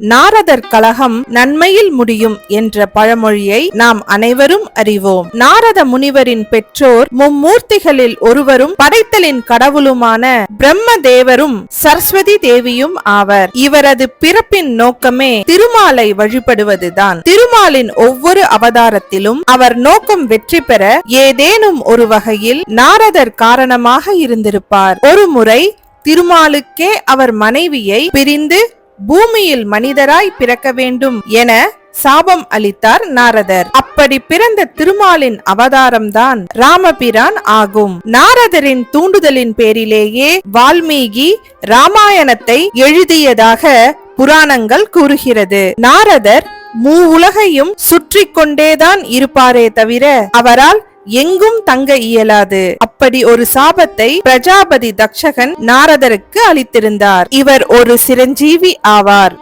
நாரதர் கலகம் நன்மையில் முடியும் என்ற பழமொழியை நாம் அனைவரும் அறிவோம். நாரத முனிவரின் பெற்றோர் மும்மூர்த்திகளில் ஒருவரும் படைத்தலின் கடவுளுமான பிரம்ம தேவரும் சரஸ்வதி தேவியும் ஆவர். இவரது பிறப்பின் நோக்கமே திருமாலை வழிபடுவதுதான். திருமாலின் ஒவ்வொரு அவதாரத்திலும் அவர் நோக்கம் வெற்றி பெற ஏதேனும் ஒரு வகையில் நாரதர் காரணமாக இருந்திருப்பார். ஒருமுறை திருமாலுக்கே அவர் மனைவியை பிரிந்து பூமியில் மனிதராய் பிறக்க வேண்டும் என சாபம் அளித்தார் நாரதர். அப்படி பிறந்த திருமாலின் அவதாரம்தான் ராமபிரான் ஆகும். நாரதரின் தூண்டுதலின் பேரிலேயே வால்மீகி ராமாயணத்தை எழுதியதாக புராணங்கள் கூறுகிறது. நாரதர் மூ உலகையும் சுற்றி கொண்டேதான் இருப்பாரே தவிர அவரால் எங்கும் தங்க இயலாது. இப்படி ஒரு சாபத்தை பிரஜாபதி தக்ஷகன் நாரதருக்கு அளித்திருந்தார். இவர் ஒரு சிரஞ்சீவி ஆவார்.